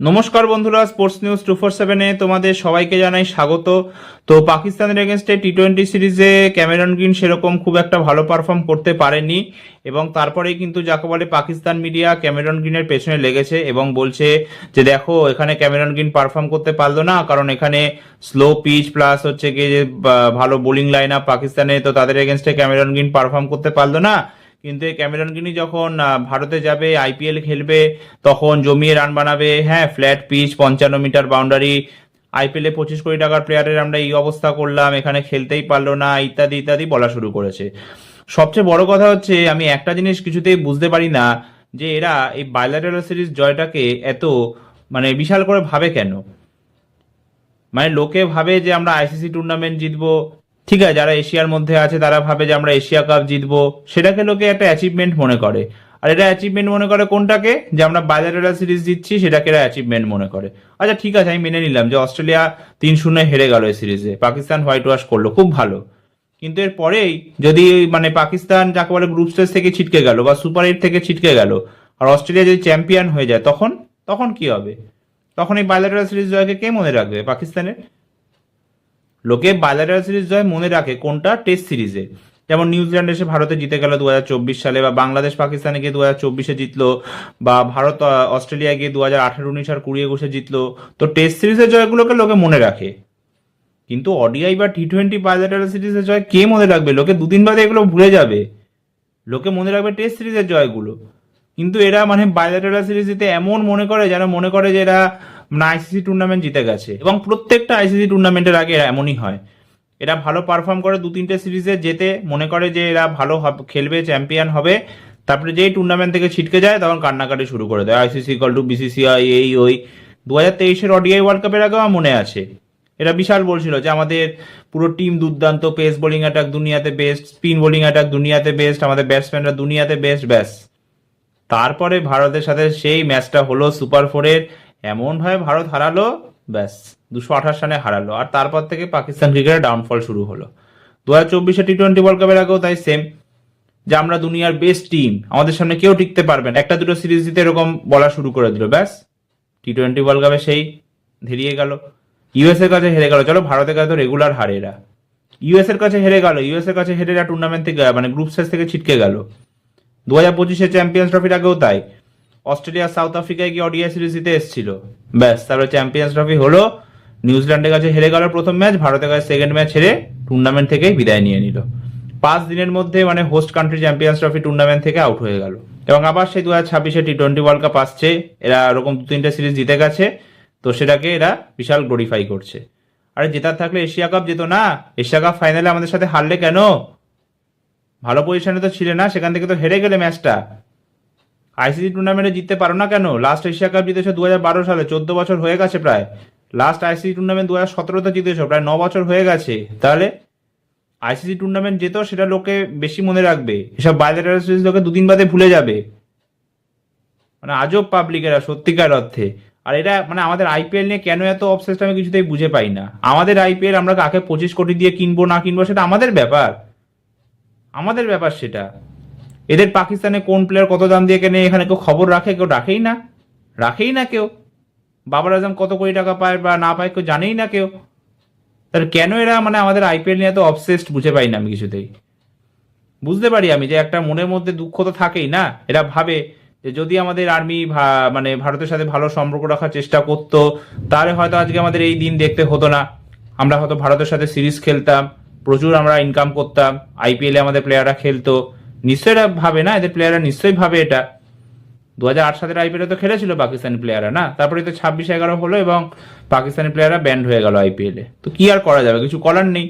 নমস্কার বন্ধুরা sports news two four সেভেনে তোমাদের সবাইকে জানাই স্বাগত। তো পাকিস্তানের এগেনস্টে টি টোয়েন্টি সিরিজে ক্যামেরন গ্রিন সেরকম খুব একটা ভালো পারফর্ম করতে পারেনি এবং তারপরেই কিন্তু যাকে বলে পাকিস্তান মিডিয়া ক্যামেরন গ্রিনের পেছনে লেগেছে এবং বলছে যে দেখো, এখানে ক্যামেরন গ্রিন পারফর্ম করতে পারল না, কারণ এখানে স্লো পিচ প্লাস হচ্ছে গিয়ে ভালো বোলিং লাইন আপ পাকিস্তানে, তো তাদের এগেনস্টে ক্যামেরন গ্রিন পারফর্ম করতে পারল না। কিন্তু এই ক্যামেরন গিনি যখন ভারতে যাবে আইপিএল খেলবে, তখন জমিয়ে রান বানাবে হ্যাঁ ফ্ল্যাট পিচ পঞ্চান্ন মিটার বাউন্ডারি আইপিএলে পঁচিশ কোটি টাকার প্লেয়ারের আমরা এই অবস্থা করলাম, এখানে খেলতেই পারল না, ইত্যাদি ইত্যাদি বলা শুরু করেছে। সবচেয়ে বড় কথা হচ্ছে, আমি একটা জিনিস কিছুতেই বুঝতে পারি না, যে এরা এই বাইলাটেরাল সিরিজ জয়টাকে এত মানে বিশাল করে ভাবে কেন? মানে লোকে ভাবে যে আমরা আইসিসি টুর্নামেন্ট জিতবো ঠিক আছে, যারা এশিয়ার মধ্যে আছে, তারা ভাবে যে আমরা এশিয়া কাপ জিতবো। সেটাকে লোকে একটা অ্যাচিভমেন্ট মনে করে। আর এটা অ্যাচিভমেন্ট মনে করে কোনটাকে? যে আমরা বাইলাটেরাল সিরিজ জিতছি, সেটাকে এরা অ্যাচিভমেন্ট মনে করে। আচ্ছা ঠিক আছে, আমি মেনে নিলাম যে অস্ট্রেলিয়া তিন শূন্য হেরে গেল এই সিরিজে পাকিস্তান হোয়াইট ওয়াশ করল, খুব ভালো। কিন্তু এর পরেই যদি মানে পাকিস্তান যাকে বলে গ্রুপ স্টেজ থেকে ছিটকে গেল বা সুপার এইট থেকে ছিটকে গেল, আর অস্ট্রেলিয়া যদি চ্যাম্পিয়ন হয়ে যায়, তখন তখন কি হবে? তখন এই বাইলাটেরাল সিরিজ জয়কে কে মনে রাখবে? পাকিস্তানের? লোকে বাইলাটারাল সিরিজ জয় মনে রাখে, কোনটা? টেস্ট সিরিজে যেমন নিউজিল্যান্ড এসে ভারতে জিতে গেল দু হাজার চব্বিশ সালে বা বাংলাদেশ পাকিস্তানে গিয়ে দু চব্বিশে জিতলো, বা ভারত অস্ট্রেলিয়া গিয়ে দু হাজার আঠারো উনিশ আর কুড়ি একুশে জিতলো। তো টেস্ট সিরিজের জয়গুলোকে লোকে মনে রাখে। কিন্তু অডিআই বা টি টোয়েন্টি বাইলাটারাল সিরিজের জয় কে মনে রাখবে? লোকে দুদিন বাদে এগুলো ভুলে যাবে। লোকে মনে রাখবে টেস্ট সিরিজের জয়গুলো। কিন্তু এরা মানে বাইলাটারাল সিরিজ জিতে এমন মনে করে যেন মনে করে যে এরা মানে আইসিসি টুর্নামেন্ট জিতে গেছে। এবং প্রত্যেকটা আইসিসি টুর্নামেন্টের আগে এমনই হয়। এরা ভালো পারফর্ম করে দু তিনটে সিরিজে যেতে মনে করে যে এরা ভালো খেলবে চ্যাম্পিয়ন হবে। তারপরে যেই টুর্নামেন্ট থেকে ছিটকে যায়, তখন কান্নাকাটি শুরু করে দেয়। আইসিসি কল টু বিসিসিআই এই ওই দু হাজার তেইশের অডিআই ওয়ার্ল্ড কাপের আগেও মনে আছে। এরা বিশাল বলছিল যে আমাদের পুরো টিম দুর্দান্ত পেস বোলিং অ্যাটাক দুনিয়াতে বেস্ট স্পিন বোলিং অ্যাটাক দুনিয়াতে বেস্ট আমাদের ব্যাটসম্যানরা দুনিয়াতে বেস্ট ব্যাস। তারপরে ভারতের সাথে সেই ম্যাচটা হলো সুপার ফোরের এমনভাবে ভারত হারালো, ব্যাস, দুশো আঠাশ রানে হারালো। আর তারপর থেকে পাকিস্তান ক্রিকেটের ডাউনফল শুরু হলো। দু হাজার চব্বিশে টি টোয়েন্টি ওয়ার্ল্ড কাপের আগেও তাই সেম যে আমরা দুনিয়ার বেস্ট টিম আমাদের সামনে কেউ টিকতে পারবেন একটা দুটো সিরিজ দিতে এরকম বলা শুরু করে দিল, ব্যাস। টি টোয়েন্টি ওয়ার্ল্ড কাপে সেই ধেরিয়ে গেল। ইউএস এর কাছে হেরে গেল। চলো, ভারতের কাছে তো রেগুলার হারে এরা ইউএস এর কাছে হেরে গেল। ইউএস এর কাছে হেরে এরা টুর্নামেন্ট থেকে মানে গ্রুপ স্টেজ থেকে ছিটকে গেল। দু হাজার পঁচিশে চ্যাম্পিয়ন্স ট্রফির আগেও তাই। অস্ট্রেলিয়া, সাউথ আফ্রিকায় গিয়ে অডিআই সিরিজ জিতে এসেছিল। ব্যাস, তারপরে চ্যাম্পিয়ন্স ট্রফি হলো। নিউজিল্যান্ডের কাছে হেরে গেল প্রথম ম্যাচ, ভারতের কাছে সেকেন্ড ম্যাচ হেরে টুর্নামেন্ট থেকেই বিদায় নিয়ে নিল। পাঁচ দিনের মধ্যে মানে host country Champions Trophy tournament থেকে আউট হয়ে গেল। এবং আবার সেই দু হাজার ছাব্বিশে টি টোয়েন্টি ওয়ার্ল্ড কাপ আসছে। এরা এরকম দু তিনটে সিরিজ জিতে গেছে। তো সেটাকে এরা বিশাল গ্লোরিফাই করছে। আরে জেতার থাকলে এশিয়া কাপ যেত না। এশিয়া কাপ ফাইনালে আমাদের সাথে হারলে কেন? ভালো পজিশনে তো ছিলে না, সেখান থেকে তো হেরে গেলে ম্যাচটা আইসিসি টুর্নামেন্টে জিততে পারো না কেন? লাস্ট এশিয়া কাপ জিতেছো দু হাজার বারো সালে, চোদ্দ বছর হয়ে গেছে প্রায়। লাস্ট আইসিসি টুর্নামেন্ট দু হাজার সতেরোতে জিতেছো, প্রায় ন বছর হয়ে গেছে। তাহলে আইসিসি টুর্নামেন্ট যেত সেটা লোকে বেশি মনে রাখবে। এসব সিরিজ লোকে দুদিন বাদে ভুলে যাবে। মানে আজব পাবলিকেরা সত্যিকার অর্থে। আর এটা মানে আমাদের আইপিএল নিয়ে কেন এত অবসেসড আমি কিছুতেই বুঝে পাই না। আমাদের আইপিএল আমরা কাকে পঁচিশ কোটি দিয়ে কিনবো, না কিনবো, সেটা আমাদের ব্যাপার। আমাদের ব্যাপার সেটা। এদের পাকিস্তানে কোন প্লেয়ার কত দাম দিয়ে কেনে, এখানে কেউ খবর রাখে, কেউ রাখেই না। রাখেই না কেউ। বাবার আজম কত কোটি টাকা পায় বা না পায় কেউ জানেই না কেউ। তাহলে কেন এরা মানে আমাদের আইপিএল নিয়ে এত অবসেসড বুঝে পাই না আমি কিছুতেই। বুঝতে পারি আমি যে একটা মনের মধ্যে দুঃখ তো থাকেই না। এরা ভাবে যে যদি আমাদের আর্মি মানে ভারতের সাথে ভালো সম্পর্ক রাখার চেষ্টা করতো, তাহলে হয়তো আজকে আমাদের এই দিন দেখতে হতো না। আমরা হয়তো ভারতের সাথে সিরিজ খেলতাম। প্রচুর আমরা ইনকাম করতাম আইপিএলে আমাদের প্লেয়াররা খেলতো। নিশ্চয়ই ভাবে না, এদের প্লেয়াররা নিশ্চয়ই ভাবে এটা। দু হাজার আট সালের আইপিএলে তো খেলেছিল পাকিস্তানি প্লেয়াররা না? তারপরে তো ছাব্বিশ এগারো হলো এবং পাকিস্তানি প্লেয়াররা ব্যান্ড হয়ে গেল আইপিএলে তো কি আর করা যাবে? কিছু করার নেই।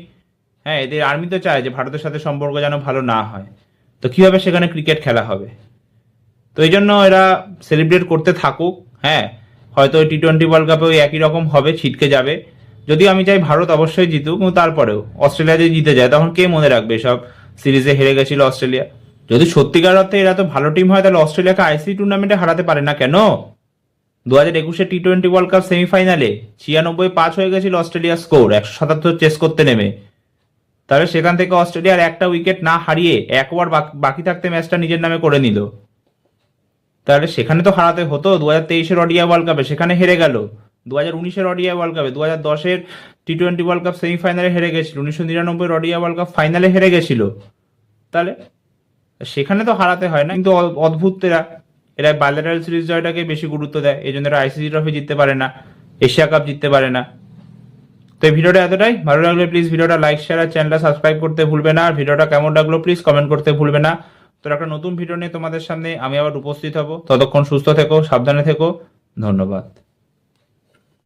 হ্যাঁ এদের আর্মি তো চায় যে ভারতের সাথে সম্পর্ক যেন ভালো না হয়। তো কীভাবে সেখানে ক্রিকেট খেলা হবে? তো এই জন্য এরা সেলিব্রেট করতে থাকুক হ্যাঁ। হয়তো টি টোয়েন্টি ওয়ার্ল্ড কাপে ওই একই রকম হবে, ছিটকে যাবে। যদিও আমি চাই ভারত অবশ্যই জিতুক, কিন্তু তারপরেও অস্ট্রেলিয়া যদি জিতে যায়, তখন কে মনে রাখবে সব সিরিজে হেরে গেছিল অস্ট্রেলিয়া? যদি সত্যিকার অর্থে এরা তো ভালো টিম হয়, তাহলে অস্ট্রেলিয়াকে আইসিসি টুর্নামেন্টে হারাতে পারে না কেন? দু হাজার একুশে টি টোয়েন্টি ওয়ার্ল্ড কাপ সেমিফাইনালে ছিয়ানব্বই পাঁচ হয়ে গেছিল অস্ট্রেলিয়ার স্কোর একশো সাতাত্তর চেস করতে নেমে। তাহলে সেখান থেকে অস্ট্রেলিয়ার একটা উইকেট না হারিয়ে এক ওভার বাকি থাকতে ম্যাচটা নিজের নামে করে নিল। তাহলে সেখানে তো হারাতে হতো দু হাজার তেইশের অডিয়া ওয়ার্ল্ড কাপে সেখানে হেরে গেল। দু হাজার উনিশের অডিয়া ওয়ার্ল্ড কাপে দু হাজার দশের টি টোয়েন্টি ওয়ার্ল্ড কাপ সেমিফাইনালে হেরে গেছিল, উনিশশো নিরানব্বই অডিয়া ওয়ার্ল্ড কাপ ফাইনালে হেরে গেছিল। তাহলে সেখানে তো হারাতে হয় না, কিন্তু অদ্ভুত এরা এরা বাইলাটারাল সিরিজ জয়টাকে বেশি গুরুত্ব দেয় এই জন্য এরা আইসিসি ট্রফি জিততে পারে না এশিয়া কাপ জিততে পারে না। তো এই ভিডিওটা এতটাই, ভালো লাগলে প্লিজ ভিডিওটা লাইক শেয়ার আর চ্যানেলটা সাবস্ক্রাইব করতে ভুলবে না, আর ভিডিওটা কেমন লাগল প্লিজ কমেন্ট করতে ভুলবে না। তো একটা নতুন ভিডিও নিয়ে তোমাদের সামনে আমি আবার উপস্থিত হব, ততক্ষণ সুস্থ থেকো, সাবধানে থেকো, ধন্যবাদ।